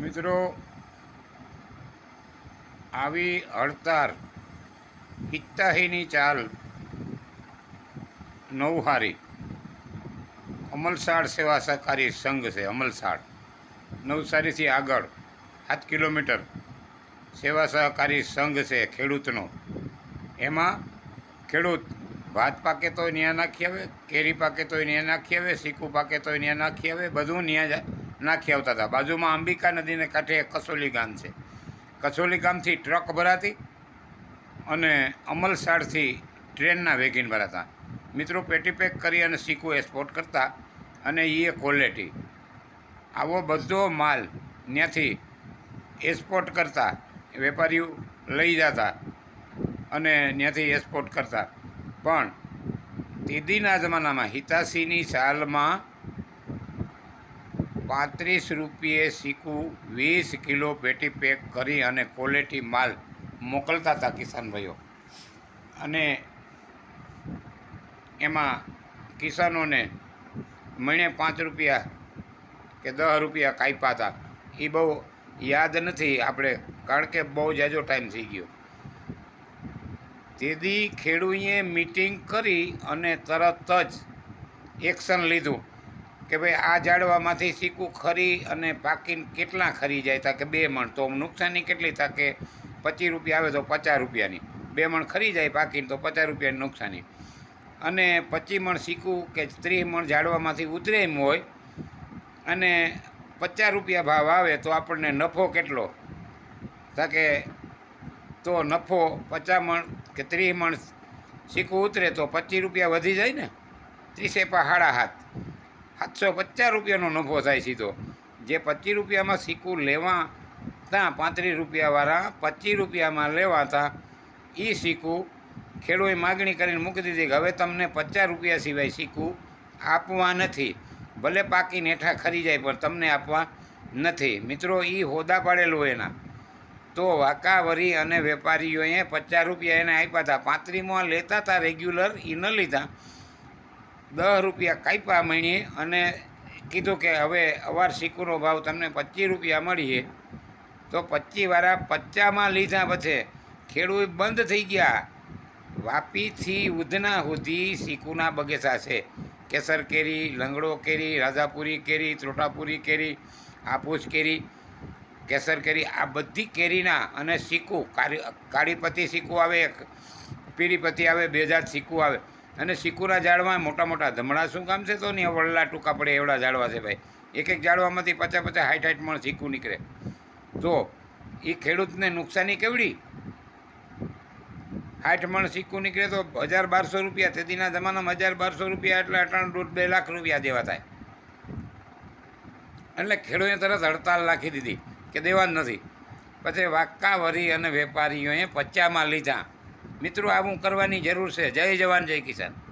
મિત્રો, આવી હડતાર હિત્તાહીની ચાલ, નવહારી, અમલસાડ સેવા સહકારી સંઘ છે, અમલસાડ. નવસારીથી આગળ સાત કિલોમીટર સેવા સહકારી સંઘ છે ખેડૂતનો. એમાં ખેડૂત ભાત પાકે તોય ત્યાં નાખી આવે, કેરી પાકે તોય ત્યાં નાખી આવે શીકું પાકે તોય ત્યાં નાખી આવે, બધું ત્યાં જ નાખી આવતા હતા. બાજુમાં અંબિકા નદીને કાંઠે કસોલી ગામ છે. કસોલી ગામથી ટ્રક ભરાતી અને અમલસાડથી ટ્રેનના વેગીન ભરાતા. મિત્રો, પેટી પેક કરી અને શીકું એક્સપોર્ટ કરતા અને એ ક્વોલિટી આવો બધો માલ ત્યાંથી એક્સપોર્ટ કરતા, વેપારીઓ લઈ જતા અને ત્યાંથી એક્સપોર્ટ કરતા. પણ તેદીના જમાનામાં હિતાસીની સાલમાં પાંત્રીસ રૂપિયે શીકું વીસ કિલો પેટી પેક કરી અને ક્વોલિટી માલ મોકલતા હતા કિસાનભાઈઓ અને એમાં કિસાનોને મહિને પાંચ રૂપિયા કે દસ રૂપિયા કાપ્યા હતા. એ બહુ યાદ નથી આપણે, કારણ કે બહુ જાજો ટાઈમ થઈ ગયો. તેથી ખેડૂએ મિટિંગ કરી અને તરત જ એક્શન લીધું. કે ભાઈ આ ઝાડવામાંથી શીકું ખરી અને પાકીને કેટલા ખરી જાય તા કે બે મણ. તો નુકસાની કેટલી થાય કે પચીસ રૂપિયા આવે તો પચાસ રૂપિયાની. બે મણ ખરી જાય પાકીને તો પચાસ રૂપિયાની નુકસાની. અને પચીસ મણ શીકું કે ત્રીસ મણ ઝાડવામાંથી ઉતરે એમ હોય, અને પચાસ રૂપિયા ભાવ આવે તો આપણને નફો કેટલો? કે તો નફો પચાસ મણ કે ત્રીસ મણ શીકું ઉતરે તો પચીસ રૂપિયા વધી જાય ને? ત્રીસે પા સાડા હાથ. સાતસો પચાસ રૂપિયાનો નફો થાય સીધો. જે પચીસ રૂપિયામાં સિક્કું લેવા ત્યાં પાંત્રીસ રૂપિયાવાળા પચીસ રૂપિયામાં લેવાતા એ સિક્કું ખેડૂએ માગણી કરીને મૂકી દીધી કે હવે તમને પચાસ રૂપિયા સિવાય સિક્કું આપવા નથી. ભલે પાકી નેઠા ખરી જાય પણ તમને આપવા નથી. મિત્રો એ હોદા પાડેલો એના. તો વાકાવરી અને વેપારીઓએ પચાસ રૂપિયા એને આપ્યા હતા પાંત્રીમાં લેતા હતા રેગ્યુલર એ ન લીધા. દસ રૂપિયા કાપ્યા મણીએ અને કીધું કે હવે અવાર સિક્કુનો ભાવ તમને પચીસ રૂપિયા મળીએ. તો પચીસવાળા પચ્ચામાં લીધા પછી ખેડૂત બંધ થઈ ગયા. વાપીથી ઉધના સુધી સિક્કુના બગીચા છે. કેસર કેરી, લંગડો કેરી, રાજાપુરી કેરી, ત્રોટાપુરી કેરી આપૂસ કેરી, કેસર કેરી, આ બધી કેરીના અને સિક્કુ કાળી કાળીપતિ સિક્કુ આવે, પીરીપતિ આવે બે હજાર સિક્કુ આવે. અને સિક્કુના ઝાડમાં મોટા મોટા ધમણા, શું કામ છે તો નહીં? વડલા ટૂંકા પડે એવડા ઝાડવા છે ભાઈ. એક એક ઝાડવામાંથી પચાસ પચાસ હાઈટ હાઈટ મણ સિક્કુ નીકળે. તો એ ખેડૂતને નુકસાની કેવડી? હાઠ મણ સિક્કું નીકળે તો હજાર બારસો રૂપિયા, તેદીના જમાનામાં હજાર બારસો રૂપિયા એટલે અટાણ દોઢ બે લાખ રૂપિયા જેવા થાય. એટલે ખેડૂએ તરત હડતાલ નાખી દીધી કે દેવા જ નથી. પછી વાક્કાવરી અને વેપારીઓએ પચ્ચામાં લીધા. મિત્રો આવું કરવાની જરૂર છે. જય જવાન જય કિસાન.